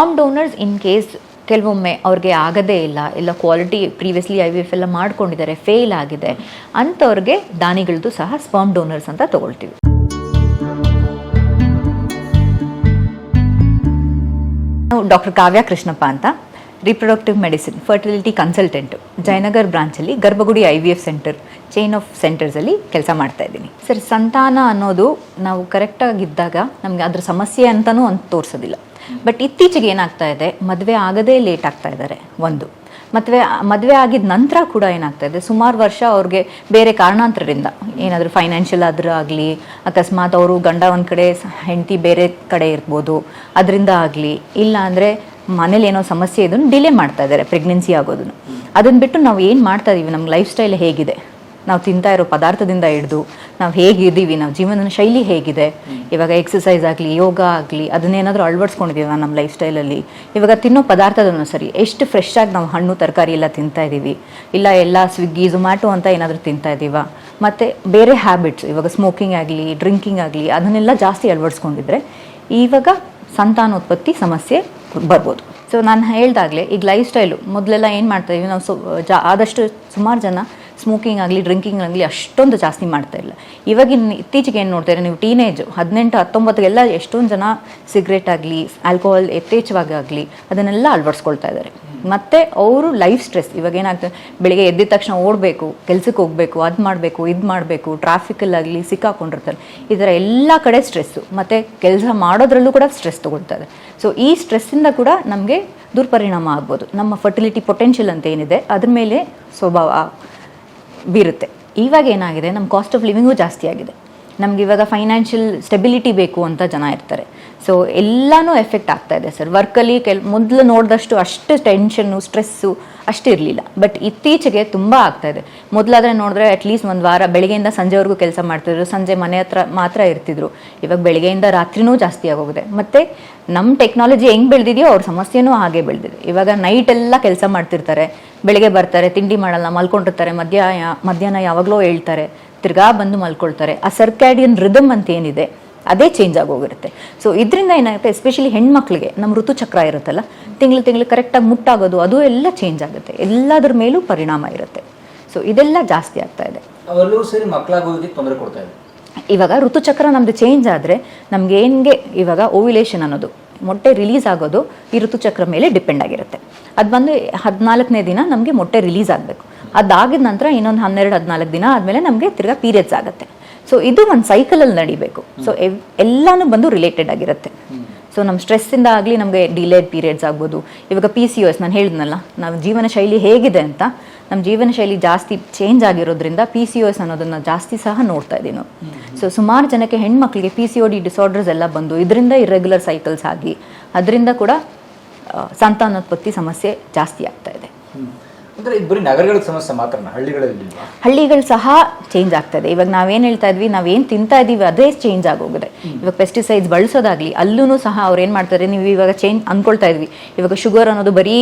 Spam donors in case ಕೆಲವೊಮ್ಮೆ ಅವ್ರಿಗೆ ಆಗದೇ ಇಲ್ಲ ಇಲ್ಲ quality previously I V F ಎಲ್ಲ ಮಾಡ್ಕೊಂಡಿದ್ದಾರೆ ಫೇಲ್ ಆಗಿದೆ ಅಂಥವ್ರಿಗೆ ದಾನಿಗಳದ್ದು ಸಹ ಸ್ಪಾಮ್ ಡೋನರ್ಸ್ ಅಂತ ತಗೊಳ್ತೀವಿ. ಡಾಕ್ಟರ್ ಕಾವ್ಯ ಕೃಷ್ಣಪ್ಪ ಅಂತ reproductive medicine fertility consultant Jayanagar ಬ್ರಾಂಚಲ್ಲಿ Garbhagudi I V F center chain of ಸೆಂಟರ್ಸಲ್ಲಿ ಕೆಲಸ ಮಾಡ್ತಾ ಇದ್ದೀನಿ. ಸರ್, ಸಂತಾನ ಅನ್ನೋದು ನಾವು ಕರೆಕ್ಟಾಗಿದ್ದಾಗ ನಮಗೆ ಅದ್ರ ಸಮಸ್ಯೆ ಅಂತಲೂ ಅಂತ ತೋರಿಸೋದಿಲ್ಲ. ಬಟ್ ಇತ್ತೀಚೆಗೆ ಏನಾಗ್ತಾ ಇದೆ? ಮದುವೆ ಆಗದೇ ಲೇಟ್ ಆಗ್ತಾ ಇದ್ದಾರೆ, ಒಂದು. ಮದುವೆ ಮದುವೆ ಆಗಿದ ನಂತರ ಕೂಡ ಏನಾಗ್ತಾ ಇದೆ? ಸುಮಾರು ವರ್ಷ ಅವ್ರಿಗೆ ಬೇರೆ ಕಾರಣಾಂತರದಿಂದ, ಏನಾದರೂ ಫೈನಾನ್ಷಿಯಲ್ ಆದರೂ ಆಗಲಿ, ಅಕಸ್ಮಾತ್ ಅವರು ಗಂಡ ಒಂದು ಕಡೆ, ಹೆಂಡತಿ ಬೇರೆ ಕಡೆ ಇರ್ಬೋದು, ಅದರಿಂದ ಆಗಲಿ, ಇಲ್ಲ ಅಂದರೆ ಮನೇಲಿ ಏನೋ ಸಮಸ್ಯೆ ಇದನ್ನು ಡಿಲೇ ಮಾಡ್ತಾ ಇದ್ದಾರೆ ಪ್ರೆಗ್ನೆನ್ಸಿ ಆಗೋದನ್ನು ಅದನ್ನು ಬಿಟ್ಟು ನಾವು ಏನು ಮಾಡ್ತಾ ಇದ್ದೀವಿ ನಮ್ಮ ಲೈಫ್ ಸ್ಟೈಲ್ ಹೇಗಿದೆ? ನಾವು ತಿಂತಾ ಇರೋ ಪದಾರ್ಥದಿಂದ ಹಿಡಿದು ನಾವು ಹೇಗಿದ್ದೀವಿ ನಾವು ಜೀವನದ ಶೈಲಿ ಹೇಗಿದೆ ಇವಾಗ ಎಕ್ಸಸೈಸ್ ಆಗಲಿ ಯೋಗ ಆಗಲಿ ಅದನ್ನೇನಾದರೂ ಅಳವಡಿಸ್ಕೊಂಡಿದ್ದೀವಿ ನಮ್ಮ ಲೈಫ್ ಸ್ಟೈಲಲ್ಲಿ ಇವಾಗ ತಿನ್ನೋ ಪದಾರ್ಥದನ್ನು ಸರಿ ಎಷ್ಟು ಫ್ರೆಶ್ ಆಗಿ ನಾವು ಹಣ್ಣು ತರಕಾರಿ ಎಲ್ಲ ತಿಂತಾ ಇದ್ದೀವಿ ಇಲ್ಲ ಎಲ್ಲ ಸ್ವಿಗ್ಗಿ ಝೊಮ್ಯಾಟೊ ಅಂತ ಏನಾದರೂ ತಿಂತಾ ಇದ್ದೀವ? ಮತ್ತು ಬೇರೆ ಹ್ಯಾಬಿಟ್ಸ್ ಇವಾಗ ಸ್ಮೋಕಿಂಗ್ ಆಗಲಿ ಡ್ರಿಂಕಿಂಗ್ ಆಗಲಿ ಅದನ್ನೆಲ್ಲ ಜಾಸ್ತಿ ಅಳವಡಿಸ್ಕೊಂಡಿದ್ರೆ ಇವಾಗ ಸಂತಾನೋತ್ಪತ್ತಿ ಸಮಸ್ಯೆ ಬರ್ಬೋದು. ಸೊ ನಾನು ಹೇಳ್ದಾಗಲೇ ಈಗ ಲೈಫ್ ಸ್ಟೈಲು ಮೊದಲೆಲ್ಲ ಏನು ಮಾಡ್ತಾಯಿದ್ವಿ ನಾವು ಸೊ ಜಾ ಆದಷ್ಟು ಸುಮಾರು ಜನ ಸ್ಮೋಕಿಂಗ್ ಆಗಲಿ ಡ್ರಿಂಕಿಂಗ್ ಆಗಲಿ ಅಷ್ಟೊಂದು ಜಾಸ್ತಿ ಮಾಡ್ತಾ ಇಲ್ಲ. ಇವಾಗಿನ ಇತ್ತೀಚೆಗೆ ಏನು ನೋಡ್ತಾರೆ ನೀವು ಟೀನೇಜ್ ಹದಿನೆಂಟು, ಹತ್ತೊಂಬತ್ತಿಗೆಲ್ಲ ಎಷ್ಟೊಂದು ಜನ ಸಿಗರೇಟ್ ಆಗಲಿ ಆಲ್ಕೋಹಾಲ್ ಯಥೇಚ್ಛವಾಗಿ ಆಗಲಿ ಅದನ್ನೆಲ್ಲ ಅಳವಡಿಸ್ಕೊಳ್ತಾ ಇದ್ದಾರೆ ಮತ್ತು ಅವರು ಲೈಫ್ ಸ್ಟ್ರೆಸ್ ಇವಾಗ ಏನಾಗ್ತದೆ ಬೆಳಿಗ್ಗೆ ಎದ್ದಿದ ತಕ್ಷಣ ಓಡಬೇಕು ಕೆಲಸಕ್ಕೆ ಹೋಗಬೇಕು, ಅದು ಮಾಡಬೇಕು, ಇದು ಮಾಡಬೇಕು ಟ್ರಾಫಿಕಲ್ಲಾಗಲಿ ಸಿಕ್ಕಾಕೊಂಡಿರ್ತಾರೆ. ಈ ಥರ ಎಲ್ಲ ಕಡೆ ಸ್ಟ್ರೆಸ್ಸು ಮತ್ತು ಕೆಲಸ ಮಾಡೋದ್ರಲ್ಲೂ ಕೂಡ ಸ್ಟ್ರೆಸ್ ತೊಗೊಳ್ತಾರೆ ಸೊ ಈ ಸ್ಟ್ರೆಸ್ಸಿಂದ ಕೂಡ ನಮಗೆ ದುರ್ಪರಿಣಾಮ ಆಗ್ಬೋದು. ನಮ್ಮ ಫರ್ಟಿಲಿಟಿ ಪೊಟೆನ್ಷಿಯಲ್ ಅಂತ ಏನಿದೆ, ಅದ್ರ ಮೇಲೆ ಸ್ವಭಾವ ಬೀರುತ್ತೆ. ಇವಾಗ ಏನಾಗಿದೆ? ನಮ್ಮ ಕಾಸ್ಟ್ ಆಫ್ ಲಿವಿಂಗು ಜಾಸ್ತಿ ಆಗಿದೆ. ನಮ್ಗೆ ಇವಾಗ ಫೈನಾನ್ಷಿಯಲ್ ಸ್ಟೆಬಿಲಿಟಿ ಬೇಕು ಅಂತ ಜನ ಇರ್ತಾರೆ. ಸೊ ಎಲ್ಲಾನು ಎಫೆಕ್ಟ್ ಆಗ್ತಾ ಇದೆ ಸರ್. ವರ್ಕಲ್ಲಿ ಕೆಲ್, ಮೊದಲು ನೋಡಿದಷ್ಟು ಅಷ್ಟು ಟೆನ್ಷನ್ನು ಸ್ಟ್ರೆಸ್ಸು ಅಷ್ಟು ಇರಲಿಲ್ಲ. ಬಟ್ ಇತ್ತೀಚೆಗೆ ತುಂಬ ಆಗ್ತಾ ಇದೆ. ಮೊದಲಾದ್ರೆ ನೋಡಿದ್ರೆ ಅಟ್ಲೀಸ್ಟ್ ಒಂದು ವಾರ ಬೆಳಗ್ಗೆಯಿಂದ ಸಂಜೆವರೆಗೂ ಕೆಲಸ ಮಾಡ್ತಿದ್ರು. ಸಂಜೆ ಮನೆ ಹತ್ರ ಮಾತ್ರ ಇರ್ತಿದ್ರು. ಇವಾಗ ಬೆಳಗ್ಗೆಯಿಂದ ರಾತ್ರಿನೂ ಜಾಸ್ತಿ ಆಗೋಗಿದೆ. ಮತ್ತು ನಮ್ಮ ಟೆಕ್ನಾಲಜಿ ಹೆಂಗೆ ಬೆಳೆದಿದೆಯೋ ಅವ್ರ ಸಮಸ್ಯೆನೂ ಹಾಗೆ ಬೆಳೆದಿದೆ. ಇವಾಗ ನೈಟ್ ಎಲ್ಲ ಕೆಲಸ ಮಾಡ್ತಿರ್ತಾರೆ. ಬೆಳಗ್ಗೆ ಬರ್ತಾರೆ ತಿಂಡಿ ಮಾಡಲ್ಲ ಮಲ್ಕೊಂಡಿರ್ತಾರೆ ಮಧ್ಯ ಮಧ್ಯಾಹ್ನ ಯಾವಾಗಲೋ ಹೇಳ್ತಾರೆ ತಿರ್ಗಾ ಬಂದು ಮಲ್ಕೊಳ್ತಾರೆ. ಆ ಸರ್ಕ್ಯಾಡಿಯನ್ ರಿದಮ್ ಅಂತ ಏನಿದೆ ಅದೇ ಚೇಂಜ್ ಆಗೋಗಿರುತ್ತೆ. ಸೊ ಇದರಿಂದ ಏನಾಗುತ್ತೆ ಎಸ್ಪೆಷಲಿ ಹೆಣ್ಮಕ್ಳಿಗೆ ನಮ್ಮ ಋತುಚಕ್ರ ಇರುತ್ತಲ್ಲ ತಿಂಗಳು ತಿಂಗಳು ಕರೆಕ್ಟಾಗಿ ಮುಟ್ಟಾಗೋದು ಅದು ಎಲ್ಲ ಚೇಂಜ್ ಆಗುತ್ತೆ. ಎಲ್ಲದರ ಮೇಲೂ ಪರಿಣಾಮ ಇರುತ್ತೆ. ಸೊ ಇದೆಲ್ಲ ಜಾಸ್ತಿ ಆಗ್ತಾ ಇದೆ. ಸರಿ ಸೇರಿ ಮಕ್ಕಳಾಗೋದಕ್ಕೆ ತೊಂದರೆ ಕೊಡ್ತಾ ಇದೆ. ಇವಾಗ ಋತುಚಕ್ರ ನಮ್ಮದು ಚೇಂಜ್ ಆದರೆ ನಮ್ಗೆ ಏನ್ಗೆ ಇವಾಗ ಓವಿಲೇಷನ್ ಅನ್ನೋದು ಮೊಟ್ಟೆ ರಿಲೀಸ್ ಆಗೋದು ಈ ಋತುಚಕ್ರ ಮೇಲೆ ಡಿಪೆಂಡ್ ಆಗಿರುತ್ತೆ. ಅದು ಬಂದು ಹದಿನಾಲ್ಕನೇ ದಿನ ನಮಗೆ ಮೊಟ್ಟೆ ರಿಲೀಸ್ ಆಗಬೇಕು. ಅದಾಗಿದ ನಂತರ ಇನ್ನೊಂದು ಹನ್ನೆರಡು ಹದಿನಾಲ್ಕು ದಿನ ಆದಮೇಲೆ ನಮಗೆ ತಿರ್ಗಾ ಪೀರಿಯಡ್ಸ್ ಆಗುತ್ತೆ. ಸೊ ಇದು ಒಂದು ಸೈಕಲಲ್ಲಿ ನಡಿಬೇಕು. ಸೊ ಎಲ್ಲಾನು ಬಂದು ರಿಲೇಟೆಡ್ ಆಗಿರುತ್ತೆ. ಸೊ ನಮ್ಮ ಸ್ಟ್ರೆಸ್ಸಿಂದ ಆಗಲಿ ನಮಗೆ ಡಿಲೇಡ್ ಪೀರಿಯಡ್ಸ್ ಆಗ್ಬೋದು. ಇವಾಗ ಪಿ ಸಿ ಎಸ್ ನಾನು ಹೇಳಿದ್ನಲ್ಲ ನಾವು ಜೀವನ ಶೈಲಿ ಹೇಗಿದೆ ಅಂತ ನಮ್ಮ ಜೀವನ ಶೈಲಿ ಜಾಸ್ತಿ ಚೇಂಜ್ ಆಗಿರೋದ್ರಿಂದ ಪಿ ಸಿ ಎಸ್ ಅನ್ನೋದನ್ನು ಜಾಸ್ತಿ ಸಹ ನೋಡ್ತಾ ಇದ್ದೀನಿ. ನಾವು ಸೊ ಸುಮಾರು ಜನಕ್ಕೆ ಹೆಣ್ಮಕ್ಳಿಗೆ P C O D disorders ಎಲ್ಲ ಬಂದು ಇದರಿಂದ ಇರೆಗ್ಯುಲರ್ ಸೈಕಲ್ಸ್ ಆಗಿ ಅದರಿಂದ ಕೂಡ ಸಂತಾನೋತ್ಪತ್ತಿ ಸಮಸ್ಯೆ ಜಾಸ್ತಿ ಆಗ್ತಾ ಇದೆ. ಸಮಸ್ಯೆ ಹಳ್ಳಿಗಳಲ್ಲಿ ಹಳ್ಳಿಗಳು ಸಹ ಚೇಂಜ್ ಆಗ್ತದೆ ಇವಾಗ ನಾವೇನು ಹೇಳ್ತಾ ಇದ್ವಿ ನಾವೇನು ತಿಂತಾ ಇದೀವಿ ಅದೇ ಚೇಂಜ್ ಆಗೋಗಿದೆ. ಇವಾಗ ಪೆಸ್ಟಿಸೈಡ್ಸ್ ಬಳಸೋದಾಗ್ಲಿ ಅಲ್ಲೂ ಸಹ ಅವ್ರು ಏನ್ ಮಾಡ್ತಾರೆ ನೀವು ಇವಾಗ ಚೇಂಜ್ ಅನ್ಕೊಳ್ತಾ ಇದ್ವಿ. ಇವಾಗ ಶುಗರ್ ಅನ್ನೋದು ಬರೀ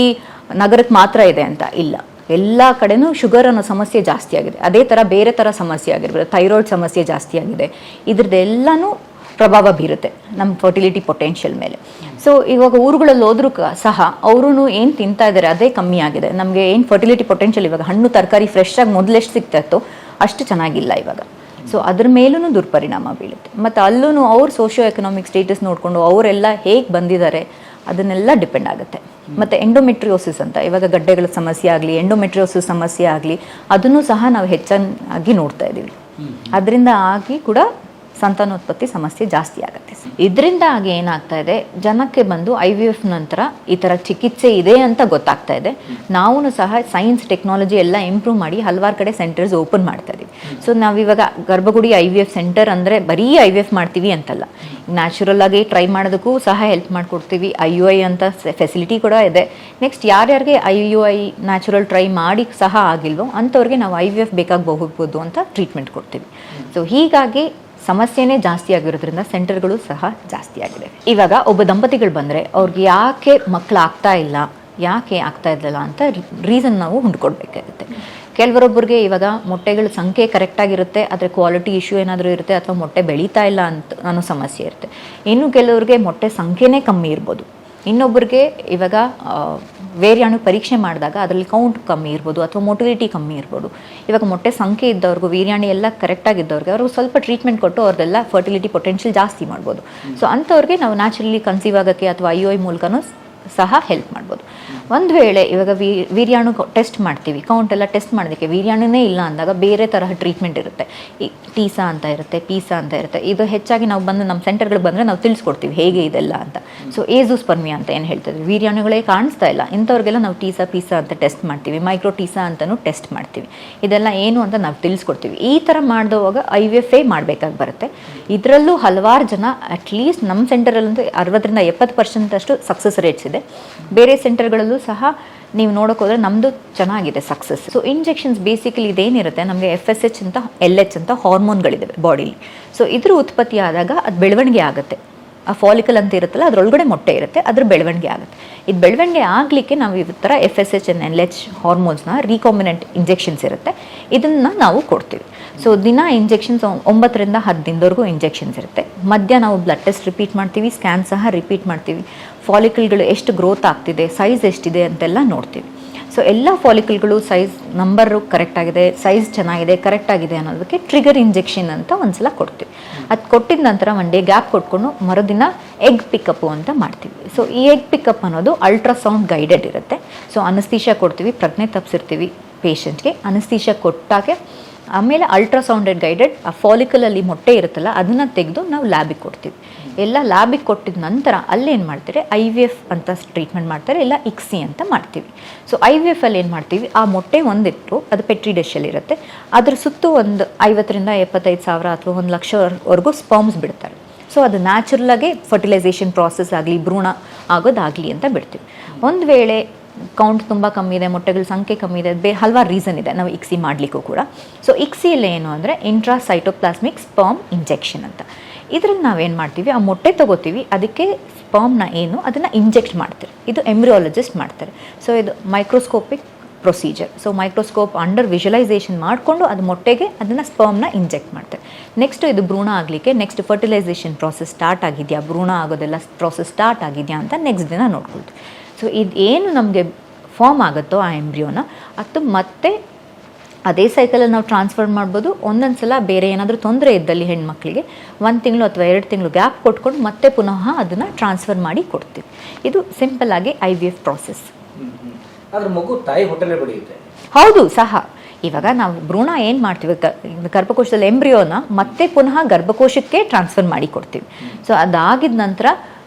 ನಗರಕ್ಕೆ ಮಾತ್ರ ಇದೆ ಅಂತ ಇಲ್ಲ. ಎಲ್ಲ ಕಡೆನೂ ಶುಗರ್ ಅನ್ನೋ ಸಮಸ್ಯೆ ಜಾಸ್ತಿ ಆಗಿದೆ. ಅದೇ ಥರ ಬೇರೆ ಥರ ಸಮಸ್ಯೆ ಆಗಿರ್ಬೋದು. ಥೈರಾಯ್ಡ್ ಸಮಸ್ಯೆ ಜಾಸ್ತಿ ಆಗಿದೆ. ಇದ್ರದ್ದೆಲ್ಲನೂ ಪ್ರಭಾವ ಬೀರುತ್ತೆ ನಮ್ಮ ಫರ್ಟಿಲಿಟಿ ಪೊಟೆನ್ಷಿಯಲ್ ಮೇಲೆ. ಸೊ ಇವಾಗ ಊರುಗಳಲ್ಲಿ ಹೋದ್ರೂ ಸಹ ಅವರು ಏನು ತಿಂತಾ ಇದ್ದಾರೆ ಅದೇ ಕಮ್ಮಿ ಆಗಿದೆ. ನಮಗೆ ಏನು ಫರ್ಟಿಲಿಟಿ ಪೊಟೆನ್ಷಿಯಲ್ ಇವಾಗ ಹಣ್ಣು, ತರಕಾರಿ ಫ್ರೆಶ್ ಆಗಿ ಮೊದಲೆಷ್ಟು ಸಿಗ್ತಾ ಅಷ್ಟು ಚೆನ್ನಾಗಿಲ್ಲ ಇವಾಗ. ಸೊ ಅದ್ರ ಮೇಲೂ ದುರ್ಪರಿಣಾಮ ಬೀಳುತ್ತೆ. ಮತ್ತು ಅಲ್ಲೂ ಅವ್ರ ಸೋಷಿಯೋ ಎಕನಾಮಿಕ್ ಸ್ಟೇಟಸ್ ನೋಡಿಕೊಂಡು ಅವರೆಲ್ಲ ಹೇಗೆ ಬಂದಿದ್ದಾರೆ ಅದನ್ನೆಲ್ಲ ಡಿಪೆಂಡ್ ಆಗುತ್ತೆ. ಮತ್ತೆ ಎಂಡೋಮೆಟ್ರಿಯೋಸಿಸ್ ಅಂತ ಇವಾಗ ಗಡ್ಡೆಗಳ ಸಮಸ್ಯೆ ಆಗಲಿ ಎಂಡೋಮೆಟ್ರಿಯೋಸಿಸ್ ಸಮಸ್ಯೆ ಆಗಲಿ ಅದನ್ನು ಸಹ ನಾವು ಹೆಚ್ಚಾಗಿ ನೋಡ್ತಾ ಇದ್ದೀವಿ ಅದರಿಂದ ಆಗಿ ಕೂಡ ಸಂತಾನೋತ್ಪತ್ತಿ ಸಮಸ್ಯೆ ಜಾಸ್ತಿ ಆಗುತ್ತೆ. ಇದರಿಂದ ಹಾಗೆ ಏನಾಗ್ತಾ ಇದೆ? ಜನಕ್ಕೆ ಬಂದು ಐ ವಿ ಎಫ್ ನಂತರ ಈ ಥರ ಚಿಕಿತ್ಸೆ ಇದೆ ಅಂತ ಗೊತ್ತಾಗ್ತಾ ಇದೆ. ನಾವು ಸಹ ಸೈನ್ಸ್, ಟೆಕ್ನಾಲಜಿ ಎಲ್ಲ ಇಂಪ್ರೂವ್ ಮಾಡಿ ಹಲವಾರು ಕಡೆ ಸೆಂಟರ್ಸ್ ಓಪನ್ ಮಾಡ್ತಾ ಇದ್ದೀವಿ ಸೊ ನಾವಿವಾಗ ಗರ್ಭಗುಡಿ ಐ ವಿ ಎಫ್ ಸೆಂಟರ್ ಅಂದರೆ ಬರೀ ಐ ವಿ ಎಫ್ ಮಾಡ್ತೀವಿ ಅಂತಲ್ಲ. ನ್ಯಾಚುರಲ್ ಆಗಿ ಟ್ರೈ ಮಾಡೋದಕ್ಕೂ ಸಹ ಹೆಲ್ಪ್ ಮಾಡಿಕೊಡ್ತೀವಿ. ಐ ಯು ಐ ಅಂತ ಫೆಸಿಲಿಟಿ ಕೂಡ ಇದೆ. ನೆಕ್ಸ್ಟ್ ಯಾರ್ಯಾರಿಗೆ I U I natural try ಮಾಡಿ ಸಹ ಆಗಿಲ್ವೋ ಅಂಥವ್ರಿಗೆ ನಾವು ಐ ವಿ ಎಫ್ ಬೇಕಾಗಬಹುದು ಅಂತ ಟ್ರೀಟ್ಮೆಂಟ್ ಕೊಡ್ತೀವಿ. ಸೊ ಹೀಗಾಗಿ ಸಮಸ್ಯೆನೇ ಜಾಸ್ತಿ ಆಗಿರೋದ್ರಿಂದ ಸೆಂಟರ್ಗಳು ಸಹ ಜಾಸ್ತಿ ಆಗಿದೆ. ಇವಾಗ ಒಬ್ಬ ದಂಪತಿಗಳು ಬಂದರೆ ಅವ್ರಿಗೆ ಯಾಕೆ ಮಕ್ಕಳು ಆಗ್ತಾ ಇಲ್ಲ, ಯಾಕೆ ಆಗ್ತಾ ಇದ್ದಲ್ಲ ಅಂತ ರೀಸನ್ ನಾವು ಹುಡ್ಕೊಡ್ಬೇಕಾಗುತ್ತೆ ಕೆಲವರೊಬ್ಬರಿಗೆ ಇವಾಗ ಮೊಟ್ಟೆಗಳ ಸಂಖ್ಯೆ ಕರೆಕ್ಟಾಗಿರುತ್ತೆ ಆದರೆ ಕ್ವಾಲಿಟಿ ಇಶ್ಯೂ ಏನಾದರೂ ಇರುತ್ತೆ ಅಥವಾ ಮೊಟ್ಟೆ ಬೆಳೀತಾ ಇಲ್ಲ ಅಂತ ಅನ್ನೋ ಸಮಸ್ಯೆ ಇರುತ್ತೆ. ಇನ್ನು ಕೆಲವ್ರಿಗೆ ಮೊಟ್ಟೆ ಸಂಖ್ಯೆನೇ ಕಮ್ಮಿ ಇರ್ಬೋದು. ಇನ್ನೊಬ್ಬರಿಗೆ ಇವಾಗ ವೇರ್ಯಾಣು ಪರೀಕ್ಷೆ ಮಾಡಿದಾಗ ಅದರಲ್ಲಿ ಕೌಂಟ್ ಕಮ್ಮಿ ಇರ್ಬೋದು ಅಥವಾ ಮೊಟಿಲಿಟಿ ಕಮ್ಮಿ ಇರ್ಬೋದು. ಇವಾಗ ಮೊಟ್ಟೆ ಸಂಖ್ಯೆ ಇದ್ದವ್ರಿಗೂ ವೀರ್ಯಾಣು ಎಲ್ಲ ಕರೆಕ್ಟಾಗಿದ್ದವ್ರಿಗೆ ಅವ್ರಿಗೆ ಸ್ವಲ್ಪ ಟ್ರೀಟ್ಮೆಂಟ್ ಕೊಟ್ಟು ಅವ್ರದ್ದೆಲ್ಲ ಫರ್ಟಿಲಿಟಿ ಪೊಟೆನ್ಷಿಯಲ್ ಜಾಸ್ತಿ ಮಾಡ್ಬೋದು. ಸೊ ಅಂಥವ್ರಿಗೆ ನಾವು ನ್ಯಾಚುರಲಿ ಕನ್ಸೀವ್ ಆಗೋಕ್ಕೆ ಅಥವಾ ಐ ಒ ಮೂಲಕನೂ ಸಹ ಹೆಲ್ಪ್ ಮಾಡ್ಬೋದು. ಒಂದು ವೇಳೆ ಇವಾಗ ವೀ, ವೀರ್ಯಾಣು ಟೆಸ್ಟ್ ಮಾಡ್ತೀವಿ ಕೌಂಟ್ ಎಲ್ಲ ಟೆಸ್ಟ್ ಮಾಡೋದಕ್ಕೆ ವೀರ್ಯಾಣುನೇ ಇಲ್ಲ ಅಂದಾಗ ಬೇರೆ ತರಹ ಟ್ರೀಟ್ಮೆಂಟ್ ಇರುತ್ತೆ. ಈ ಟೀಸಾ ಅಂತ ಇರುತ್ತೆ ಪೀಸಾ ಅಂತ ಇರುತ್ತೆ, ಇದು ಹೆಚ್ಚಾಗಿ ನಾವು ಬಂದು ನಮ್ಮ ಸೆಂಟರ್ಗಳಿಗೆ ಬಂದರೆ ನಾವು ತಿಳಿಸ್ಕೊಡ್ತೀವಿ ಹೇಗೆ ಇದೆಲ್ಲ ಅಂತ. ಸೊ ಏಜುಸ್ಪರ್ಮಿಯಾ ಅಂತ ಏನು ಹೇಳ್ತಿದ್ವಿ ವೀರ್ಯಾಣುಗಳೇ ಕಾಣಿಸ್ತಾ ಇಲ್ಲ. ಇಂಥವ್ರಿಗೆಲ್ಲ ನಾವು ಟೀಸಾ ಪೀಸಾ ಅಂತ ಟೆಸ್ಟ್ ಮಾಡ್ತೀವಿ ಮೈಕ್ರೋ ಟೀಸಾ ಅಂತಲೂ ಟೆಸ್ಟ್ ಮಾಡ್ತೀವಿ. ಇದೆಲ್ಲ ಏನು ಅಂತ ನಾವು ತಿಳಿಸ್ಕೊಡ್ತೀವಿ. ಈ ಥರ ಮಾಡಿದವಾಗ ಐ ವಿ ಎಫ್ ಎ ಮಾಡಬೇಕಾಗಿ ಬರುತ್ತೆ. ಇದರಲ್ಲೂ ಹಲವಾರು ಜನ ಅಟ್ಲೀಸ್ಟ್ ನಮ್ಮ ಸೆಂಟರಲ್ಲಂತೂ ಅರವತ್ತರಿಂದ ಎಪ್ಪತ್ತು ಪರ್ಸೆಂಟ್ ಅಷ್ಟು ಸಕ್ಸಸ್ ರೇಟ್ಸ್ ಇದೆ ಬೇರೆ ಸೆಂಟರ್ಗಳಲ್ಲೂ ಸಹ ನೀವು ನೋಡೋಕೆ ಹೋದರೆ ನಮ್ಮದು ಚೆನ್ನಾಗಿದೆ ಸಕ್ಸಸ್ ಸೊ ಇಂಜೆಕ್ಷನ್ಸ್ ಬೇಸಿಕಲಿ ಇದೇನಿರುತ್ತೆ? ನಮಗೆ ಎಫ್ ಎಸ್ ಎಚ್ ಅಂತ ಎಲ್ ಎಚ್ ಅಂತ ಹಾರ್ಮೋನ್ಗಳಿದ್ದಾವೆ ಬಾಡಿಲಿ ಸೊ ಇದ್ರ ಉತ್ಪತ್ತಿ ಆದಾಗ ಅದು ಬೆಳವಣಿಗೆ ಆಗುತ್ತೆ. ಆ ಫಾಲಿಕಲ್ ಅಂತ ಇರುತ್ತಲ್ಲ, ಅದರೊಳಗಡೆ ಮೊಟ್ಟೆ ಇರುತ್ತೆ, ಅದ್ರ ಬೆಳವಣಿಗೆ ಆಗುತ್ತೆ. ಇದು ಬೆಳವಣಿಗೆ ಆಗಲಿಕ್ಕೆ ನಾವು ಈ ಥರ F S H and L H ಹಾರ್ಮೋನ್ಸ್ನ recombinant injections ಇರುತ್ತೆ. ಇದನ್ನು ನಾವು ಕೊಡ್ತೀವಿ. ಸೊ ದಿನ ಇಂಜೆಕ್ಷನ್ಸ್ ಒಂಬತ್ತರಿಂದ ಹತ್ತು ದಿನದವರೆಗೂ ಇಂಜೆಕ್ಷನ್ಸ್ ಇರುತ್ತೆ. ಮಧ್ಯ ನಾವು ಬ್ಲಡ್ ಟೆಸ್ಟ್ ರಿಪೀಟ್ ಮಾಡ್ತೀವಿ ಸ್ಕ್ಯಾನ್ ಸಹ ರಿಪೀಟ್ ಮಾಡ್ತೀವಿ. ಫಾಲಿಕಲ್ಗಳು ಎಷ್ಟು ಗ್ರೋತ್ ಆಗ್ತಿದೆ ಸೈಜ್ ಎಷ್ಟಿದೆ ಅಂತೆಲ್ಲ ನೋಡ್ತೀವಿ. ಸೊ ಎಲ್ಲ ಫಾಲಿಕಲ್ಗಳು ಸೈಜ್ ನಂಬರು ಕರೆಕ್ಟ್ ಆಗಿದೆ ಸೈಜ್ ಚೆನ್ನಾಗಿದೆ ಕರೆಕ್ಟ್ ಆಗಿದೆ ಅನ್ನೋದಕ್ಕೆ ಟ್ರಿಗರ್ ಇಂಜೆಕ್ಷನ್ ಅಂತ ಒಂದ್ಸಲ ಕೊಡ್ತೀವಿ. ಅದು ಕೊಟ್ಟಿದ ನಂತರ ಒನ್ ಡೇ ಗ್ಯಾಪ್ ಕೊಟ್ಕೊಂಡು ಮರುದಿನ ಎಗ್ ಪಿಕಪ್ಪು ಅಂತ ಮಾಡ್ತೀವಿ. ಸೊ ಈ ಎಗ್ ಪಿಕಪ್ ಅನ್ನೋದು ಅಲ್ಟ್ರಾಸೌಂಡ್ ಗೈಡೆಡ್ ಇರುತ್ತೆ. ಸೊ ಅನಸ್ತೀಶ ಕೊಡ್ತೀವಿ, ಪ್ರಜ್ಞೆ ತಪ್ಪಿಸಿರ್ತೀವಿ ಪೇಷಂಟ್ಗೆ ಅನಸ್ತೀಶ ಕೊಟ್ಟಾಗೆ ಆಮೇಲೆ ಅಲ್ಟ್ರಾಸೌಂಡೆಡ್ ಗೈಡೆಡ್ ಆ ಫಾಲಿಕಲಲ್ಲಿ ಮೊಟ್ಟೆ ಇರುತ್ತಲ್ಲ, ಅದನ್ನು ತೆಗೆದು ನಾವು ಲ್ಯಾಬಿಗೆ ಕೊಡ್ತೀವಿ. ಎಲ್ಲ ಲ್ಯಾಬಿಗೆ ಕೊಟ್ಟಿದ ನಂತರ ಅಲ್ಲೇನು ಮಾಡ್ತಾರೆ? ಐ ವಿ ಎಫ್ ಅಂತ ಟ್ರೀಟ್ಮೆಂಟ್ ಮಾಡ್ತಾರೆ, ಇಲ್ಲ ಇಕ್ಸಿ ಅಂತ ಮಾಡ್ತೀವಿ. ಸೊ ಐ ವಿ ಎಫ್ ಅಲ್ಲಿ ಏನು ಮಾಡ್ತೀವಿ? ಆ ಮೊಟ್ಟೆ ಒಂದಿಟ್ಟು, ಅದು ಪೆಟ್ರಿ ಡಿಶಲ್ಲಿ ಇರುತ್ತೆ. ಅದ್ರ ಸುತ್ತು ಒಂದು ಐವತ್ತರಿಂದ ಎಪ್ಪತ್ತೈದು ಸಾವಿರ ಅಥವಾ ಒಂದು ಲಕ್ಷವರೆಗೂ ಸ್ಪರ್ಮ್ಸ್ ಬಿಡ್ತಾರೆ. ಸೊ ಅದು ನ್ಯಾಚುರಲಾಗೆ ಫರ್ಟಿಲೈಸೇಷನ್ ಪ್ರಾಸೆಸ್ ಆಗಲಿ, ಭ್ರೂಣ ಆಗೋದಾಗಲಿ ಅಂತ ಬಿಡ್ತೀವಿ. ಒಂದು ವೇಳೆ ಕೌಂಟ್ ತುಂಬ ಕಮ್ಮಿ ಇದೆ, ಮೊಟ್ಟೆಗಳ ಸಂಖ್ಯೆ ಕಮ್ಮಿ ಇದೆ, ಬೇ ಹಲವಾರು ರೀಸನ್ ಇದೆ ನಾವು ಇಕ್ಸಿ ಮಾಡಲಿಕ್ಕೂ ಕೂಡ. ಸೊ ಇಕ್ಸಿಯಲ್ಲಿ ಏನು ಅಂದರೆ ಇಂಟ್ರಾಸೈಟೋಪ್ಲಾಸ್ಮಿಕ್ ಸ್ಪರ್ಮ್ ಇಂಜೆಕ್ಷನ್ ಅಂತ. ಇದರಲ್ಲಿ ನಾವೇನು ಮಾಡ್ತೀವಿ, ಆ ಮೊಟ್ಟೆ ತಗೋತೀವಿ, ಅದಕ್ಕೆ ಸ್ಪರ್ಮ್ನ ಏನು, ಅದನ್ನು ಇಂಜೆಕ್ಟ್ ಮಾಡ್ತಾರೆ. ಇದು ಎಂಬ್ರಿಯಾಲಜಿಸ್ಟ್ ಮಾಡ್ತಾರೆ. ಸೊ ಇದು microscopic procedure so microscope under visualisation ಮಾಡಿಕೊಂಡು ಅದು ಮೊಟ್ಟೆಗೆ ಅದನ್ನು ಸ್ಪರ್ಮ್ನ ಇಂಜೆಕ್ಟ್ ಮಾಡ್ತಾರೆ. ನೆಕ್ಸ್ಟ್ ಇದು ಭ್ರೂಣ ಆಗಲಿಕ್ಕೆ ನೆಕ್ಸ್ಟ್ ಫರ್ಟಿಲೈಸೇಷನ್ ಪ್ರಾಸೆಸ್ ಸ್ಟಾರ್ಟ್ ಆಗಿದೆಯಾ? ಭ್ರೂಣ ಆಗೋದೆಲ್ಲ ಪ್ರಾಸೆಸ್ ಸ್ಟಾರ್ಟ್ ಆಗಿದೆಯಾ ಅಂತ ನೆಕ್ಸ್ಟ್ ದಿನ ನೋಡ್ಕೊಳ್ತೀವಿ. ಸೊ ಇದು ಏನು ನಮಗೆ ಫಾರ್ಮ್ ಆಗುತ್ತೋ ಆ ಎಂಬ್ರಿಯೋನ ಅದು ಮತ್ತೆ ಅದೇ ಸೈಕಲಲ್ಲಿ ನಾವು ಟ್ರಾನ್ಸ್ಫರ್ ಮಾಡ್ಬೋದು. ಒಂದೊಂದು ಸಲ ಬೇರೆ ಏನಾದರೂ ತೊಂದರೆ ಇದ್ದಲ್ಲಿ ಹೆಣ್ಮಕ್ಳಿಗೆ ಒಂದು ತಿಂಗಳು ಅಥವಾ ಎರಡು ತಿಂಗಳು ಗ್ಯಾಪ್ ಕೊಟ್ಕೊಂಡು ಮತ್ತೆ ಪುನಃ ಅದನ್ನು ಟ್ರಾನ್ಸ್ಫರ್ ಮಾಡಿ ಕೊಡ್ತೀವಿ. ಇದು ಸಿಂಪಲ್ ಆಗಿ ಐ ವಿ ಎಫ್ ಪ್ರಾಸೆಸ್ ಮಗು ತಾಯಿ ಬೆಳೆಯುತ್ತೆ ಹೌದು ಸಹ. ಇವಾಗ ನಾವು ಭ್ರೂಣ ಏನು ಮಾಡ್ತೀವಿ? ಗರ್ಭಕೋಶದಲ್ಲಿ ಎಂಬ್ರಿಯೋನ ಮತ್ತೆ ಪುನಃ ಗರ್ಭಕೋಶಕ್ಕೆ ಟ್ರಾನ್ಸ್ಫರ್ ಮಾಡಿ ಕೊಡ್ತೀವಿ. ಸೊ ಅದಾಗಿದ ನಂತರ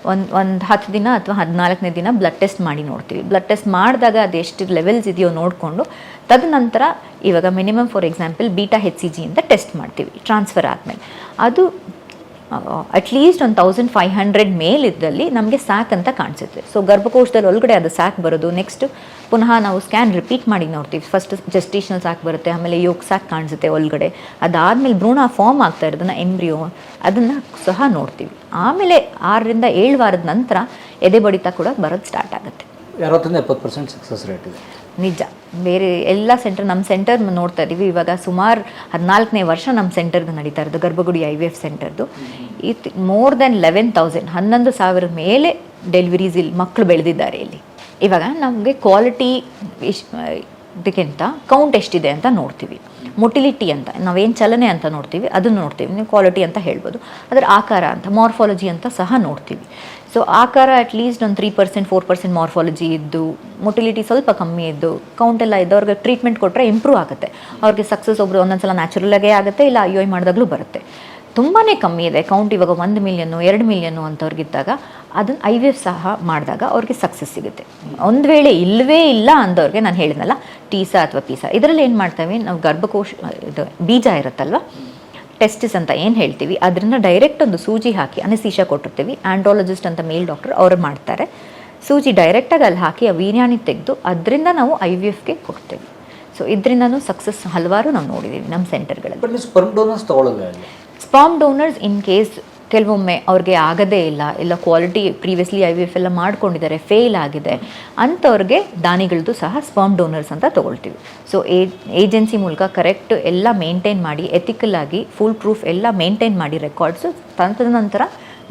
ಒಂದು ಒಂದು ಹತ್ತು ದಿನ ಅಥವಾ ಹದಿನಾಲ್ಕನೇ ದಿನ ಬ್ಲಡ್ ಟೆಸ್ಟ್ ಮಾಡಿ ನೋಡ್ತೀವಿ. ಬ್ಲಡ್ ಟೆಸ್ಟ್ ಮಾಡಿದಾಗ ಅದು ಎಷ್ಟು ಲೆವೆಲ್ಸ್ ಇದೆಯೋ ನೋಡಿಕೊಂಡು ತದನಂತರ ಇವಾಗ minimum for example beta H C ಜಿಯಿಂದ test ಮಾಡ್ತೀವಿ ಟ್ರಾನ್ಸ್ಫರ್ ಆದಮೇಲೆ. ಅದು ಅಟ್ಲೀಸ್ಟ್ ಒಂದು ತೌಸಂಡ್ ಫೈವ್ ಹಂಡ್ರೆಡ್ ಮೇಲಿದ್ದಲ್ಲಿ ನಮಗೆ ಸ್ಯಾಕ್ ಅಂತ ಕಾಣಿಸುತ್ತೆ. ಸೊ ಗರ್ಭಕೋಶದಲ್ಲಿ ಒಳಗಡೆ ಅದು ಸ್ಯಾಕ್ ಬರೋದು. ನೆಕ್ಸ್ಟ್ ಪುನಃ ನಾವು ಸ್ಕ್ಯಾನ್ ರಿಪೀಟ್ ಮಾಡಿ ನೋಡ್ತೀವಿ. ಫಸ್ಟ್ ಜಸ್ಟೇಷನಲ್ ಸ್ಯಾಕ್ ಬರುತ್ತೆ, ಆಮೇಲೆ ಯೋಗ ಸ್ಯಾಕ್ ಕಾಣಿಸುತ್ತೆ ಒಳಗಡೆ. ಅದಾದಮೇಲೆ ಭ್ರೂಣ ಫಾರ್ಮ್ ಆಗ್ತಾ ಇರೋದನ್ನ ಎಂಬ್ರಿಯೋ ಅದನ್ನು ಸಹ ನೋಡ್ತೀವಿ. ಆಮೇಲೆ ಆರರಿಂದ ಏಳು ವಾರದ ನಂತರ ಎದೆ ಬಡಿತ ಕೂಡ ಬರೋದು ಸ್ಟಾರ್ಟ್ ಆಗುತ್ತೆ. ಅರವತ್ತರಿಂದ ಎಪ್ಪತ್ತು ಪರ್ಸೆಂಟ್ ಸಕ್ಸಸ್ ರೇಟ್ ಇದೆ? ನಿಜ. ಬೇರೆ ಎಲ್ಲ ಸೆಂಟರ್ ನಮ್ಮ ಸೆಂಟರ್ ನೋಡ್ತಾ ಇದ್ದೀವಿ ಇವಾಗ ಸುಮಾರು ಹದಿನಾಲ್ಕನೇ ವರ್ಷ ನಮ್ಮ ಸೆಂಟರ್ದು ನಡೀತಾ ಇರೋದು ಗರ್ಭಗುಡಿ ಐ ವಿ ಎಫ್ ಸೆಂಟರ್ದು ಇತ್ ಮೋರ್ ದೆನ್ ಲೆವೆನ್ ತೌಸಂಡ್ ಹನ್ನೊಂದು ಸಾವಿರ ಮೇಲೆ ಡೆಲಿವರೀಸ್ ಇಲ್ಲಿ ಮಕ್ಕಳು ಬೆಳೆದಿದ್ದಾರೆ ಇಲ್ಲಿ. ಇವಾಗ ನಮಗೆ ಕ್ವಾಲಿಟಿ ಇದಕ್ಕಿಂತ ಕೌಂಟ್ ಎಷ್ಟಿದೆ ಅಂತ ನೋಡ್ತೀವಿ. ಮೊಟಿಲಿಟಿ ಅಂತ ನಾವೇನು ಚಲನೆ ಅಂತ ನೋಡ್ತೀವಿ ಅದನ್ನು ನೋಡ್ತೀವಿ. ನೀವು ಕ್ವಾಲಿಟಿ ಅಂತ ಹೇಳ್ಬೋದು. ಅದರ ಆಕಾರ ಅಂತ ಮಾರ್ಫಾಲಜಿ ಅಂತ ಸಹ ನೋಡ್ತೀವಿ. ಸೊ ಆಕಾರ ಅಟ್ಲೀಸ್ಟ್ ಒಂದು three percent four percent morphology ಇದ್ದು ಮೊಟಿಲಿಟಿ ಸ್ವಲ್ಪ ಕಮ್ಮಿ ಇದ್ದು ಕೌಂಟ್ ಎಲ್ಲ ಇದ್ದವ್ರಿಗೆ ಟ್ರೀಟ್ಮೆಂಟ್ ಕೊಟ್ಟರೆ ಇಂಪ್ರೂವ್ ಆಗುತ್ತೆ. ಅವ್ರಿಗೆ ಸಕ್ಸಸ್ ಸಲ ನ್ಯಾಚುರಲ್ ನ್ಯಾಚುರಲಾಗೇ ಆಗುತ್ತೆ, ಇಲ್ಲ ಐ ಮಾಡಿದಾಗಲೂ ಬರುತ್ತೆ. ತುಂಬಾ ಕಮ್ಮಿ ಇದೆ ಕೌಂಟ್ ಇವಾಗ ಒಂದು ಮಿಲಿಯನ್ನು ಎರಡು ಮಿಲಿಯನ್ನು ಅಂತವ್ರಿಗಿದ್ದಾಗ ಅದನ್ನು ಐ ವಿ ಎಫ್ ಸಹ ಮಾಡಿದಾಗ ಅವ್ರಿಗೆ ಸಕ್ಸಸ್ ಸಿಗುತ್ತೆ. ಒಂದು ವೇಳೆ ಇಲ್ಲವೇ ಇಲ್ಲ ಅಂದವ್ರಿಗೆ ನಾನು ಹೇಳಿದ್ನಲ್ಲ ಟೀಸಾ ಅಥವಾ ಪೀಸಾ ಇದರಲ್ಲಿ ಏನು ಮಾಡ್ತೇವೆ, ನಾವು ಗರ್ಭಕೋಶ, ಇದು ಬೀಜ ಇರುತ್ತಲ್ವ ಟೆಸ್ಟಿಸ್ ಅಂತ ಏನು ಹೇಳ್ತೀವಿ ಅದರಿಂದ ಡೈರೆಕ್ಟ್ ಒಂದು ಸೂಜಿ ಹಾಕಿ ಅನಿಸೀಶಾ ಕೊಟ್ಟಿರ್ತೀವಿ ಆಂಡ್ರಾಲಜಿಸ್ಟ್ ಅಂತ ಮೇಲ್ ಡಾಕ್ಟರ್ ಅವರು ಮಾಡ್ತಾರೆ. ಸೂಜಿ ಡೈರೆಕ್ಟಾಗಿ ಅಲ್ಲಿ ಹಾಕಿ ಆ ವೀರ್ಯಾಣಿ ತೆಗೆದು ಅದರಿಂದ ನಾವು ಐ ವಿ ಎಫ್ಗೆ ಕೊಡ್ತೇವೆ. ಸೊ ಇದರಿಂದನೂ ಸಕ್ಸಸ್ ಹಲವಾರು ನಾವು ನೋಡಿದ್ದೀವಿ ನಮ್ಮ ಸೆಂಟರ್ಗಳಲ್ಲಿ ಸ್ಪರ್ಮ್ ಡೋನರ್ಸ್ ಇನ್ ಕೇಸ್ ಕೆಲವೊಮ್ಮೆ ಅವ್ರಿಗೆ ಆಗದೇ ಇಲ್ಲ ಇಲ್ಲ quality previously I V F ಎಲ್ಲ ಮಾಡ್ಕೊಂಡಿದ್ದಾರೆ ಫೇಲ್ ಆಗಿದೆ ಅಂಥವ್ರಿಗೆ ದಾನಿಗಳದ್ದು ಸಹ ಸ್ಪಾಮ್ ಡೋನರ್ಸ್ ಅಂತ ತೊಗೊಳ್ತೀವಿ. ಸೊ ಏಜೆನ್ಸಿ ಮೂಲಕ ಕರೆಕ್ಟ್ ಎಲ್ಲ ಮೇಂಟೈನ್ ಮಾಡಿ ಎಥಿಕಲ್ ಆಗಿ ಫುಲ್ ಪ್ರೂಫ್ ಎಲ್ಲ ಮೇಂಟೈನ್ ಮಾಡಿ ರೆಕಾರ್ಡ್ಸು ನಂತರ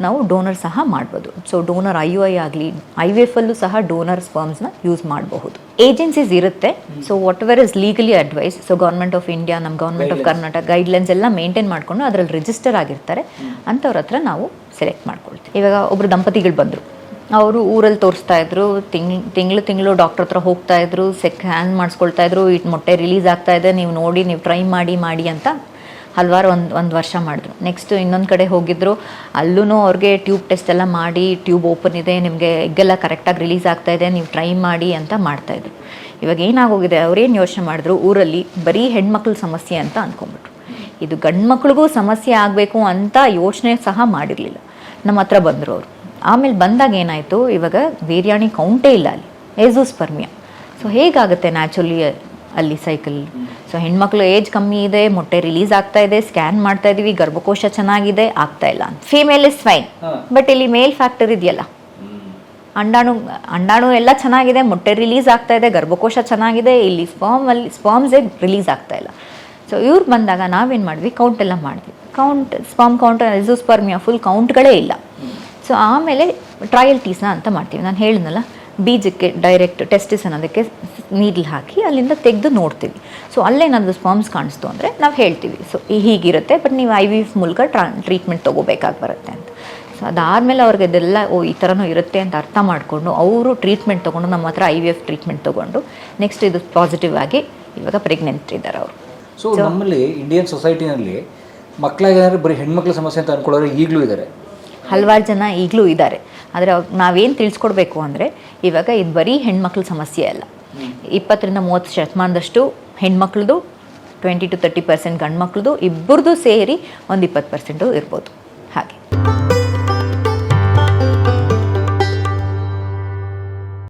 ನಾವು ಡೋನರ್ ಸಹ ಮಾಡ್ಬೋದು. So donor I U I ಆಗಲಿ ಐ ವಿ ಎಫ್ ಅಲ್ಲೂ ಸಹ ಡೋನರ್ ಸ್ಪರ್ಮ್ಸ್ನ ಯೂಸ್ ಮಾಡಬಹುದು. ಏಜೆನ್ಸೀಸ್ ಇರುತ್ತೆ. So whatever is legally advise so government of India ನಮ್ಮ ಗೌರ್ಮೆಂಟ್ ಆಫ್ ಕರ್ನಾಟಕ ಗೈಡ್ಲೈನ್ಸ್ ಎಲ್ಲ ಮೇಂಟೈನ್ ಮಾಡಿಕೊಂಡು ಅದರಲ್ಲಿ ರಿಜಿಸ್ಟರ್ ಆಗಿರ್ತಾರೆ. ಅಂಥವ್ರ ಹತ್ರ ನಾವು ಸೆಲೆಕ್ಟ್ ಮಾಡ್ಕೊಳ್ತೀವಿ. ಇವಾಗ ಒಬ್ಬರು ದಂಪತಿಗಳು ಬಂದರು. ಅವರು ಊರಲ್ಲಿ ತೋರಿಸ್ತಾ ಇದ್ರು ತಿಂಗ್ ತಿಂಗಳು ತಿಂಗಳು ಡಾಕ್ಟರ್ ಹತ್ರ ಹೋಗ್ತಾ ಇದ್ರು ಸೆಕ್ ಹ್ಯಾಂಡ್ ಮಾಡಿಸ್ಕೊಳ್ತಾ ಇದ್ರು ಇಟ್ ಮೊಟ್ಟೆ ರಿಲೀಸ್ ಆಗ್ತಾ ಇದೆ ನೀವು ನೋಡಿ ನೀವು ಟ್ರೈ ಮಾಡಿ ಮಾಡಿ ಅಂತ ಹಲವಾರು ಒಂದು ಒಂದು ವರ್ಷ ಮಾಡಿದ್ರು. ನೆಕ್ಸ್ಟ್ ಇನ್ನೊಂದು ಕಡೆ ಹೋಗಿದ್ರು. ಅಲ್ಲೂ ಅವ್ರಿಗೆ ಟ್ಯೂಬ್ ಟೆಸ್ಟ್ ಎಲ್ಲ ಮಾಡಿ ಟ್ಯೂಬ್ ಓಪನ್ ಇದೆ, ನಿಮಗೆ ಎಗ್ಗೆಲ್ಲ ಕರೆಕ್ಟಾಗಿ ರಿಲೀಸ್ ಆಗ್ತಾ ಇದೆ, ನೀವು ಟ್ರೈ ಮಾಡಿ ಅಂತ ಮಾಡ್ತಾಯಿದ್ರು ಇವಾಗ ಏನಾಗೋಗಿದೆ, ಅವ್ರೇನು ಯೋಚನೆ ಮಾಡಿದ್ರು? ಊರಲ್ಲಿ ಬರೀ ಹೆಣ್ಮಕ್ಳ ಸಮಸ್ಯೆ ಅಂತ ಅಂದ್ಕೊಂಬಿಟ್ರು ಇದು ಗಂಡು ಮಕ್ಳಿಗೂ ಸಮಸ್ಯೆ ಆಗಬೇಕು ಅಂತ ಯೋಚನೆ ಸಹ ಮಾಡಿರಲಿಲ್ಲ. ನಮ್ಮ ಹತ್ರ ಬಂದರು ಅವರು. ಆಮೇಲೆ ಬಂದಾಗ ಏನಾಯಿತು? ಇವಾಗ ಬಿರಿಯಾನಿ ಕೌಂಟೇ ಇಲ್ಲ ಅಲ್ಲಿ. ಏಝೋಸ್ಪರ್ಮಿಯ ಸೊ ಹೇಗಾಗುತ್ತೆ ನ್ಯಾಚುರಲಿ ಅಲ್ಲಿ ಸೈಕಲ್ ಸೊ ಹೆಣ್ಮಕ್ಳು ಏಜ್ ಕಮ್ಮಿ ಇದೆ ಮೊಟ್ಟೆ ರಿಲೀಸ್ ಆಗ್ತಾ ಇದೆ ಸ್ಕ್ಯಾನ್ ಮಾಡ್ತಾ ಇದೀವಿ ಗರ್ಭಕೋಶ ಚೆನ್ನಾಗಿದೆ ಆಗ್ತಾ ಇಲ್ಲ ಫೀಮೇಲ್ ಇಸ್ ಫೈನ್ ಬಟ್ ಇಲ್ಲಿ ಮೇಲ್ ಫ್ಯಾಕ್ಟರ್ ಇದೆಯಲ್ಲ? ಅಂಡಾಣು ಅಂಡಾಣು ಎಲ್ಲ ಚೆನ್ನಾಗಿದೆ ಮೊಟ್ಟೆ ರಿಲೀಸ್ ಆಗ್ತಾ ಇದೆ ಗರ್ಭಕೋಶ ಚೆನ್ನಾಗಿದೆ ಇಲ್ಲಿ ಸ್ಪಾಮ್ ಅಲ್ಲಿ ಸ್ಪಾಮ್ಸೇ ರಿಲೀಸ್ ಆಗ್ತಾ ಇಲ್ಲ. ಸೊ ಇವ್ರು ಬಂದಾಗ ನಾವೇನು ಮಾಡಿದ್ವಿ? ಕೌಂಟ್ ಎಲ್ಲ ಮಾಡಿದ್ವಿ. ಕೌಂಟ್ ಸ್ಪಾಮ್ ಕೌಂಟ್ ಮಿಯ ಫುಲ್ ಕೌಂಟ್ಗಳೇ ಇಲ್ಲ. ಸೊ ಆಮೇಲೆ ಟ್ರಯಲ್ ಟೀಸ್ನ ಅಂತ ಮಾಡ್ತೀವಿ. ನಾನು ಹೇಳಿದ್ನಲ್ಲ ಬೀಜಕ್ಕೆ ಡೈರೆಕ್ಟ್ ಟೆಸ್ಟಿಸ್ ಅನ್ನೋದಕ್ಕೆ ನೀಡ್ಲ್ ಹಾಕಿ ಅಲ್ಲಿಂದ ತೆಗೆದು ನೋಡ್ತೀವಿ. ಸೊ ಅಲ್ಲೇನಾದರೂ ಸ್ಪಾಮ್ಸ್ ಕಾಣಿಸ್ತು ಅಂದರೆ ನಾವು ಹೇಳ್ತೀವಿ. ಸೊ ಹೀಗಿರುತ್ತೆ ಬಟ್ ನೀವು ಐ ವಿ ಎಫ್ ಮೂಲಕ ಟ್ರಾ ಟ್ರೀಟ್ಮೆಂಟ್ ತೊಗೋಬೇಕಾಗಿ ಬರುತ್ತೆ ಅಂತ. ಸೊ ಅದಾದಮೇಲೆ ಅವ್ರಿಗೆ ಇದೆಲ್ಲ ಓ ಈ ಥರನೂ ಇರುತ್ತೆ ಅಂತ ಅರ್ಥ ಮಾಡಿಕೊಂಡು ಅವರು ಟ್ರೀಟ್ಮೆಂಟ್ ತೊಗೊಂಡು ನಮ್ಮ ಹತ್ರ ಐ ವಿ ಎಫ್ ಟ್ರೀಟ್ಮೆಂಟ್ ತೊಗೊಂಡು ನೆಕ್ಸ್ಟ್ ಇದು ಪಾಸಿಟಿವ್ ಆಗಿ ಇವಾಗ ಪ್ರೆಗ್ನೆಂಟ್ ಇದ್ದಾರೆ ಅವರು. ಸೊ ನಮ್ಮಲ್ಲಿ ಇಂಡಿಯನ್ ಸೊಸೈಟಿನಲ್ಲಿ ಮಕ್ಕಳಾಗಿದ್ದಾರೆ ಬರೀ ಹೆಣ್ಮಕ್ಳ ಸಮಸ್ಯೆ ಅಂತ ಅನ್ಕೊಳ್ಳೋರು ಈಗಲೂ ಇದ್ದಾರೆ ಹಲವಾರು ಜನ ಈಗಲೂ ಇದ್ದಾರೆ ಆದರೆ ನಾವೇನು ತಿಳಿಸ್ಕೊಡ್ಬೇಕು ಅಂದರೆ ಇವಾಗ ಇದು ಬರೀ ಹೆಣ್ಮಕ್ಳ ಸಮಸ್ಯೆ ಅಲ್ಲ. ಇಪ್ಪತ್ತರಿಂದ ಮೂವತ್ತು ಶತಮಾನದಷ್ಟು ಹೆಣ್ಮಕ್ಳದು ಟ್ವೆಂಟಿ ಟು ತರ್ಟಿ ಪರ್ಸೆಂಟ್ ಗಂಡು ಮಕ್ಳದು ಇಬ್ಬರದು ಸೇರಿ ಒಂದು ಇಪ್ಪತ್ತು ಪರ್ಸೆಂಟು ಇರ್ಬೋದು.